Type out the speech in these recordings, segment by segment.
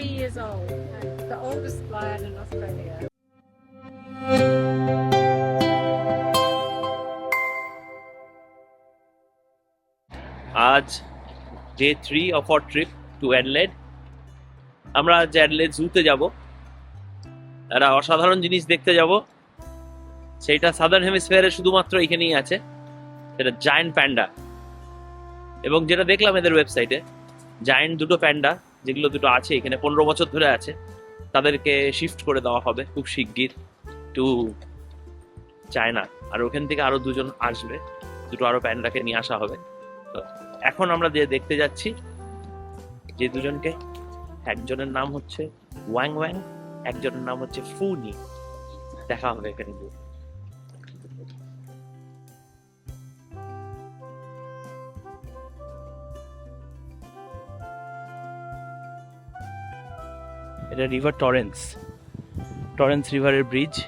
three years old, the oldest lion in Australia. আজ day three of our trip to Adelaide আমরা আজ অ্যাডলেড জুতে যাব। একটা অসাধারণ জিনিস দেখতে যাব। সেইটা সাদার্ন হেমিসফিয়ারে শুধুমাত্র এখানেই আছে। সেটা জায়েন্ট প্যান্ডা এবং যেটা দেখলাম এদের ওয়েবসাইটে জায়েন্ট দুটো প্যান্ডা যেগুলো দুটো আছে, এখানে পনেরো বছর ধরে আছে, তাদেরকে শিফট করে দেওয়া হবে খুব শিগগির টু চায়না আর ওখান থেকে আরও দুজন আসবে, দুটো আরও প্যান্ডাকে নিয়ে আসা হবে। তো এখন আমরা যে দেখতে যাচ্ছি, যে দুজনকে, একজনের নাম হচ্ছে ওয়াং ওয়াং একজনের নাম হচ্ছে ফুনি দেখা হবে এখানে এটা রিভার টরেন্স টরেন্স রিভারের ব্রিজ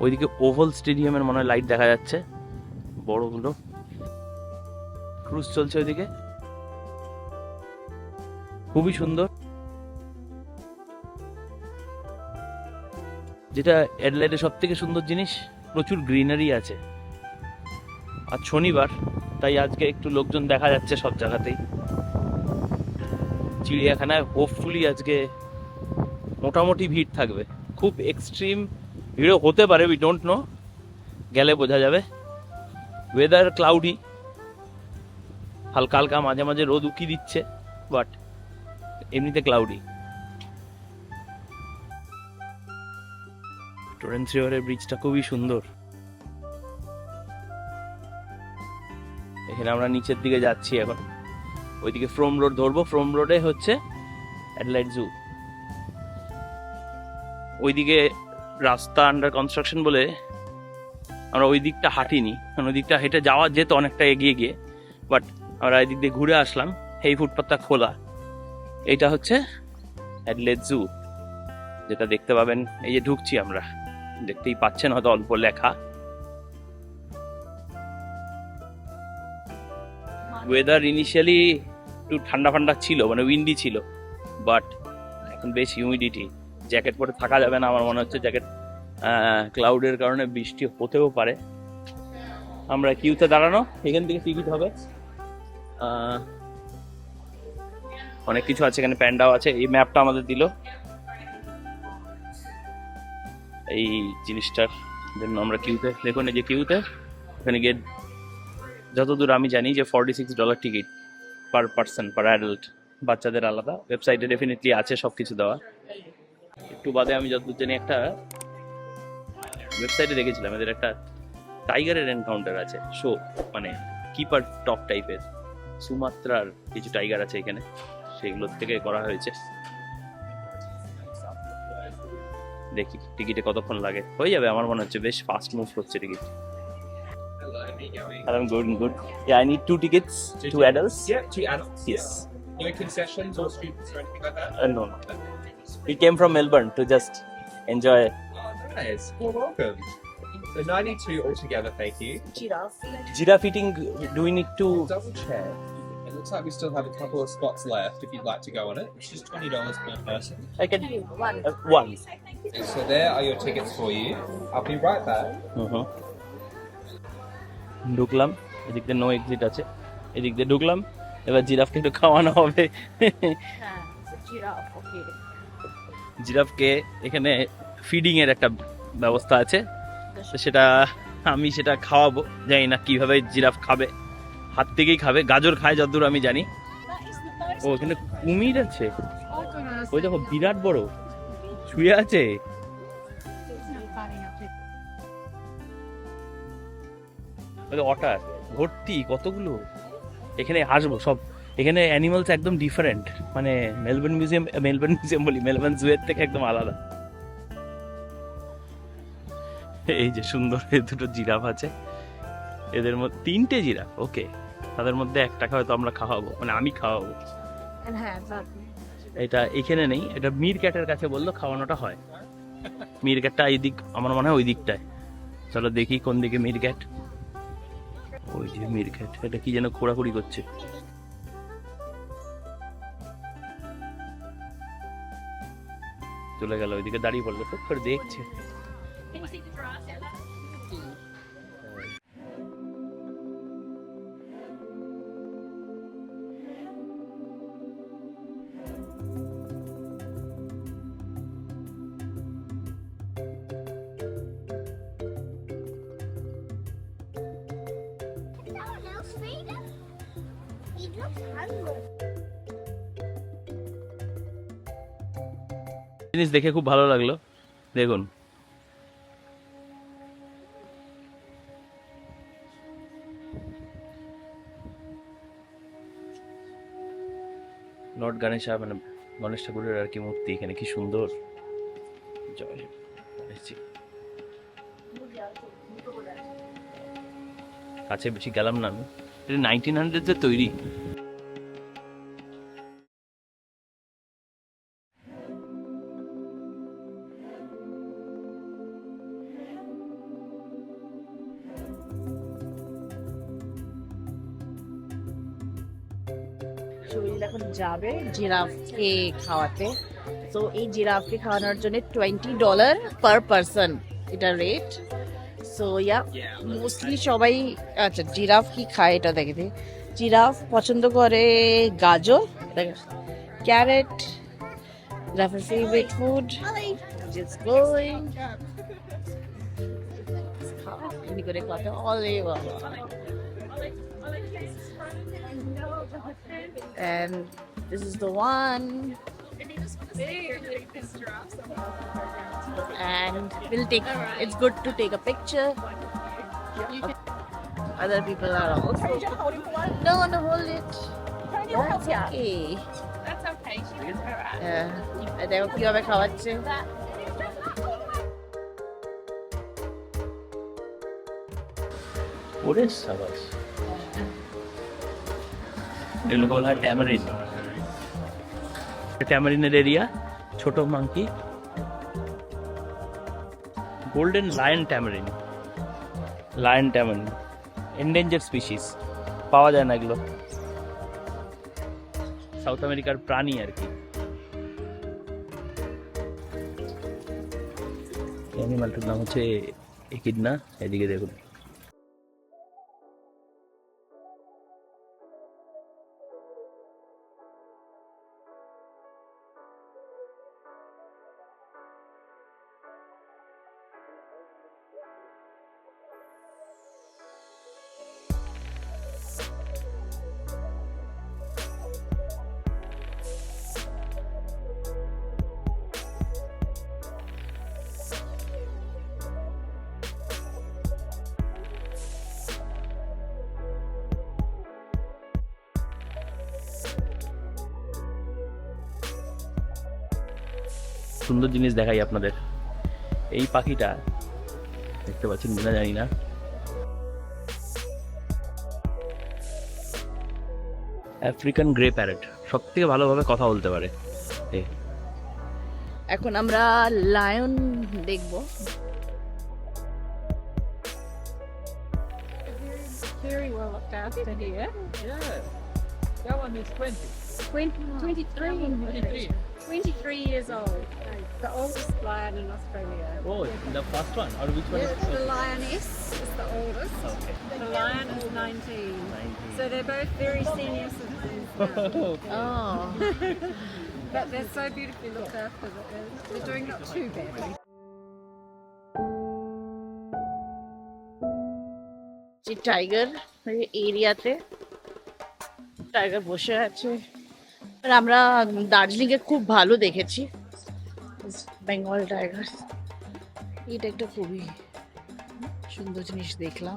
ওইদিকে ওভাল স্টেডিয়ামের মনে হয় লাইট দেখা যাচ্ছে। বড়গুলো। ক্রুজ চলছে ওইদিকে। খুবই সুন্দর। যেটা অ্যাডলাইডে সব থেকে সুন্দর জিনিস, প্রচুর গ্রিনারি আছে। আর শনিবার, তাই আজকে একটু লোকজন দেখা যাচ্ছে সব জায়গাতেই। চিড়িয়াখানায় হোপফুলি আজকে মোটামুটি ভিড় থাকবে। খুব এক্সট্রিম ভিড়ও হতে পারে উই ডোন্ট নো গেলে বোঝা যাবে। ওয়েদার ক্লাউডি হালকা হালকা মাঝে মাঝে রোদ উকি দিচ্ছে বাট এমনিতে ক্লাউডি টরেন্স ব্রিজটা খুবই সুন্দর। এখানে আমরা নিচের দিকে যাচ্ছি এখন। ওইদিকে ফ্রোম রোড ধরবো ফ্রোম রোডে হচ্ছে অ্যাডলাইট জু ওইদিকে রাস্তা আন্ডার কনস্ট্রাকশন বলে আমরা ওই দিকটা হাঁটিনি, কারণ ওই দিকটা হেঁটে যাওয়া যেত অনেকটা এগিয়ে গিয়ে বাট আমরা এই দিক দিয়ে ঘুরে আসলাম, এই ফুটপাথটা খোলা। এইটা হচ্ছে অ্যাডলেট জু যেটা দেখতে পাবেন, এই যে ঢুকছি আমরা, দেখতেই পাচ্ছেন হয়তো অল্প লেখা। ওয়েদার ইনিশিয়ালি একটু ঠান্ডা ঠান্ডা ছিল মানে উইন্ডি ছিল বাট এখন বেশ হিউমিডিটি জ্যাকেট পরে থাকা যাবে না, আমার মনে হচ্ছে জ্যাকেট ক্লাউডের কারণে বৃষ্টি হতেও পারে। আমরা কিউতে দাঁড়ানো, এখান থেকে টিকিট হবে। অনেক কিছু আছে, এখানে প্যান্ডাও আছে, এই ম্যাপটা আমাদের দিল। এই জিনিসটার জন্য আমরা কিউতে দেখুন এই যে কিউতে ওখানে গিয়ে যতদূর আমি জানি যে forty six dollar ticket per person per adult বাচ্চাদের আলাদা। ওয়েবসাইটে ডেফিনেটলি আছে সব কিছু দেওয়া। একটু বাদে আমি যতদূর জানি একটা ওয়েবসাইটে দেখেছিলাম, এদের একটা টাইগারের এনকাউন্টার আছে শো মানে কিপার টপ টাইপের সুমাত্রার কিছু টাইগার আছে এখানে, সেগুলোর থেকে করা হয়েছে। দেখি টিকিটে কতক্ষণ লাগে। হয়ে যাবে, আমার মনে হচ্ছে বেশ ফাস্ট মুভ করছে ticket I'm good, good. Yeah, I need two tickets, two adults. Yeah, two adults. Yes. No concessions or students or anything like that? Uh, no, no. We came from Melbourne to just enjoy. Oh, nice. Well, welcome. So 92 altogether, thank you. Giraffe eating, do we need to? Double check. It looks like we still have a couple of spots left if you'd like to go on it. It's just $20 per person. I can. One. Uh, one. So there are your tickets for you. I'll be right back. Uh-huh. ঢুকলাম এদিক দিয়ে no exit আছে এদিক দিয়ে ঢুকলাম এবার জিরাফকে একটু খাওয়ানো হবে। হ্যাঁ. জিরাফকে এখানে ফিডিং এর একটা ব্যবস্থা আছে সেটা আমি সেটা খাওয়াবো জানি না কীভাবে জিরাফ খাবে হাত থেকেই খাবে গাজর খায় যতদূর আমি জানি। ও এখানে কুমির আছে। ওই দেখো বিরাট বড় শুয়ে আছে। অটার ভর্তি কতগুলো? এখানে আসব সব। এখানে অ্যানিমালস একদম ডিফারেন্ট মানে মেলবোর্ন মিউজিয়াম মেলবোর্ন মিউজিয়াম বলি মেলবোর্ন জুয়ের থেকে একদম আলাদা। এই যে সুন্দর এই দুটো জিরাফ আছে। এদের মধ্যে তিনটে জিরাফ ওকে। তাদের মধ্যে একটাকে হয়তো আমরা খাওয়াবো মানে আমি খাওয়াবো। And এটা এখানে নেই এটা মির ক্যাটের কাছে বলল খাওয়ানোটা হয়। মির ক্যাটটা এই দিক আমার মনে হয় ওই দিকটায় চলো দেখি কোন দিকে মির ক্যাট ওই যে মির্কেট এটা কি যেন খোড়াখুড়ি করছে। চলে গেল, ওইদিকে দাঁড়িয়ে পড়ল, তো দেখছে। জিনিস দেখে খুব ভালো লাগল। দেখুন। লর্ড গণেশা মানে গণেশ ঠাকুরের আর কি মূর্তি এখানে, কি সুন্দর। কাছে বেশি গেলাম না আমি। এটা নাইনটিন হান্ড্রেডের তৈরি। শরীর এখন যাবে জিরাফকে খাওয়াতে। তো এই জিরাফকে খাওয়ানোর জন্য টোয়েন্টি ডলার পার পারসন এটা রেট সো ইয়া মোস্টলি সবাই আচ্ছা জিরাফ কি খায় এটা দেখে জিরাফ পছন্দ করে গাজর ক্যারেট জিরাফের ফেভারিট ফুড just going করে কথা অলে and this is the one and we'll take it's good to take a picture other people are also no no hold it that's okay That's okay. She is yeah. আর দেখো কিভাবে খাওয়াচ্ছে ওরে সাবাস এগুলোকে বলা হয় ট্যামারিন ট্যামারিনের এরিয়া ছোট monkey golden lion tamarin lion tamarin endanger species পাওয়া যায় না এগুলো। সাউথ আমেরিকার প্রাণী আর কি। অ্যানিমালটার নাম হচ্ছে একিডনা। এদিকে দেখুন। সুন্দর জিনিস দেখাই আপনাদের এই পাখিটা দেখতে পাচ্ছেন কিনা জানি না আফ্রিকান গ্রে প্যারেট সব থেকে ভালোভাবে কথা বলতে পারে এখন আমরা লায়ন দেখব very well looked after here. Yeah. That one is 20. 20, 23. 23. 23 years old. The oldest lion in Australia. O the first one R which one The, the lioness is the oldest. Okay The lion is 19. So they're both very senior citizens now. Oh. But they're so beautifully looked after that they're, they're doing not too badly. যে tiger এরিয়াতে tiger বসে আছে আর আমরা দার্জিলিং এ খুব ভালো দেখেছি। Bengal tiger. এটা একটা খুবই সুন্দর জিনিস দেখলাম।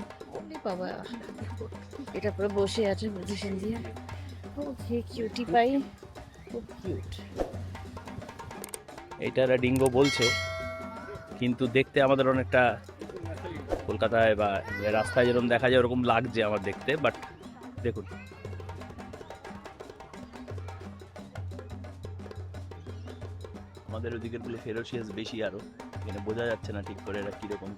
বাবা, এটা পুরো বসে আছে পজিশন দিয়ে। ওকে কিউটি পাই খুব কিউট ডিঙ্গো বলছে, কিন্তু দেখতে আমাদের অনেকটা কলকাতায় বা রাস্তায় যেরকম দেখা যায়, ওরকম লাগছে আমার দেখতে বাট দেখুন। আমাদের ওদিকেরগুলো ফেরোসিয়াস বেশি আরও। এখানে বোঝা যাচ্ছে না ঠিক করে এরা কীরকম।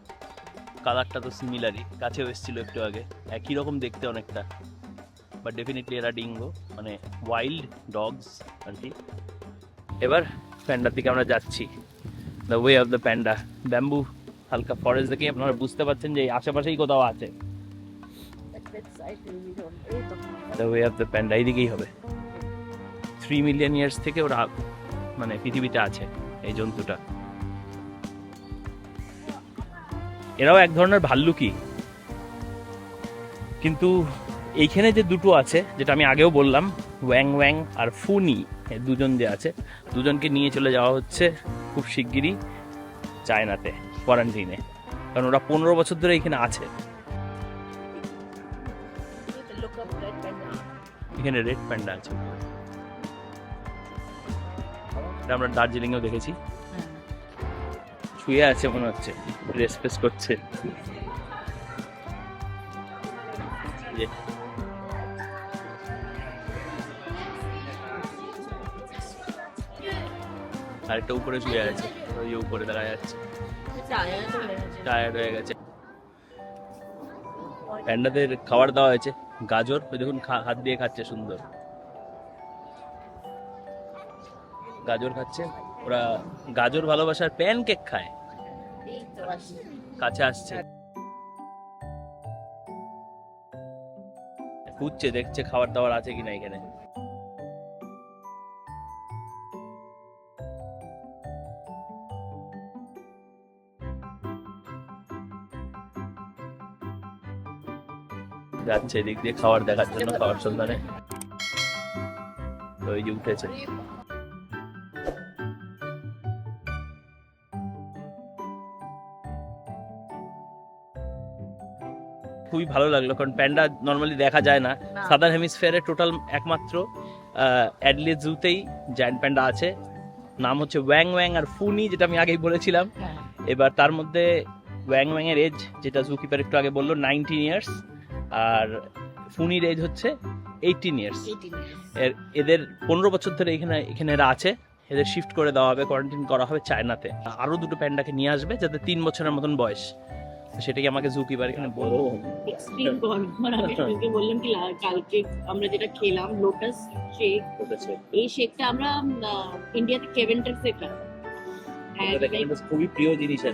কালারটা তো সিমিলারই কাছেও এসেছিল একটু আগে। একই রকম দেখতে অনেকটা। বাট ডেফিনেটলি এরা ডিঙ্গো মানে ওয়াইল্ড ডগস আর কি। এবার প্যান্ডার দিকে আমরা যাচ্ছি। The way of the panda bamboo হালকা ফরেস্ট দেখে আপনারা বুঝতে পারছেন যে আশেপাশেই কোথাও আছে। The way of the panda এইদিকেই হবে। থ্রি মিলিয়ন ইয়ার্স থেকে ওরা মানে পৃথিবীতে আছে এই জন্তুটা। এরাও এক ধরনের ভাল্লুকি কিন্তু এইখানে যে দুটো আছে যেটা আমি আগেও বললাম ওয়াং ওয়াং আর ফুনি দুজন যে আছে দুজনকে নিয়ে চলে যাওয়া হচ্ছে খুব শিগগিরই চায়নাতে কোয়ারেন্টিনে কারণ ওরা পনেরো বছর ধরে এখানে আছে। এখানে রেড প্যান্ডা আছে। এটা আমরা দার্জিলিংয়েও দেখেছি। শুয়ে আছে মনে হচ্ছে রেস ফেস করছে। আরেকটা উপরে শুয়ে আছে, ওই উপরে দেখা যাচ্ছে টায়ার্ড হয়ে গেছে। প্যান্ডাদের খাবার দেওয়া হয়েছে, গাজর, ওই দেখুন হাত দিয়ে খাচ্ছে সুন্দর। গাজর খাচ্ছে। ওরা গাজর ভালোবাসার প্যান কেক খায়। কাছে আসছে। খুঁজছে, দেখছে খাবার দাবার আছে কিনা এখানে। যাচ্ছে, এদিক দিয়ে খাবার দেখার জন্য, খাবার সন্ধানে। ওই যে উঠেছে। খুবই ভালো লাগল কারণ প্যান্ডা নর্মালি দেখা যায় না। সাদার সাদার্ন হেমিসফিয়ারে টোটাল একমাত্র অ্যাডলি জুতেই জায়ান্ট প্যান্ডা আছে। নাম হচ্ছে ওয়াং ওয়াং আর ফুনি যেটা আমি আগেই বলেছিলাম। হ্যাঁ। এবার তার মধ্যে ওয়াং ওয়াং এর এজ যেটা জুকিপার একটু আগে বলল নাইনটিন ইয়ার্স আর ফুনির এজ হচ্ছে এইটিন ইয়ার্স এর এদের পনেরো বছর ধরে এখানে এখানে এরা আছে। এদের শিফট করে দেওয়া হবে কোয়ারেন্টাইন করা হবে চায়নাতে। আরও দুটো প্যান্ডাকে নিয়ে আসবে যাতে তিন বছরের মতন বয়স। তো সেটাকে আমাকে জুকিপার এখানে বলব এক্সট্রিম আর আমি তোকে বললাম কি কালকে আমরা যেটা খেলাম লোটাস শেক এই শেকটা আমরা ইন্ডিয়াতে কেভেন্টার থেকে খুবই প্রিয় জিনিস আর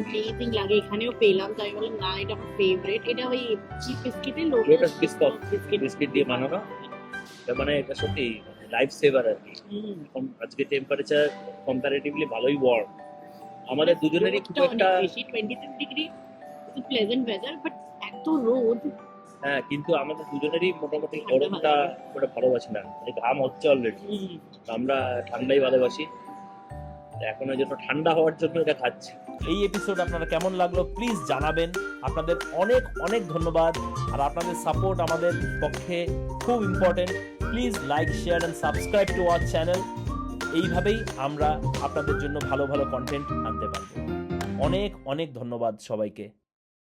লাগে। এখানেও পেলাম। তাই বললাম না এটা আমার ফেভারিট এটা ওই চিপ বিস্কিটে লোটাস biscuit। বিস্কিট বিস্কিট দিয়ে বানানো। এটা মানে এটা সত্যি লাইফ সেভার আর কি। আজকে টেম্পারেচার কম্পারেটিভলি ভালোই ওয়ার্ম আমাদের দুজনেরই খুব একটা বেশি টোয়েন্টি প্লেজেন্ট ওয়েদার বাট এত রোদ। হ্যাঁ কিন্তু আমাদের দুজনেরই মোটামুটি গরমটা ওটা ভালোবাসি না। এই ঘাম হচ্ছে অলরেডি আমরা ঠান্ডাই ভালোবাসি। এখন ওই জন্য ঠান্ডা হওয়ার জন্য এটা খাচ্ছি। এই এপিসোড আপনারা কেমন লাগল প্লিজ জানাবেন। আপনাদের অনেক অনেক ধন্যবাদ। আর আপনাদের সাপোর্ট আমাদের পক্ষে খুব important please like share and subscribe to our channel এইভাবেই আমরা আপনাদের জন্য ভালো ভালো কন্টেন্ট আনতে পারব। অনেক অনেক ধন্যবাদ সবাইকে।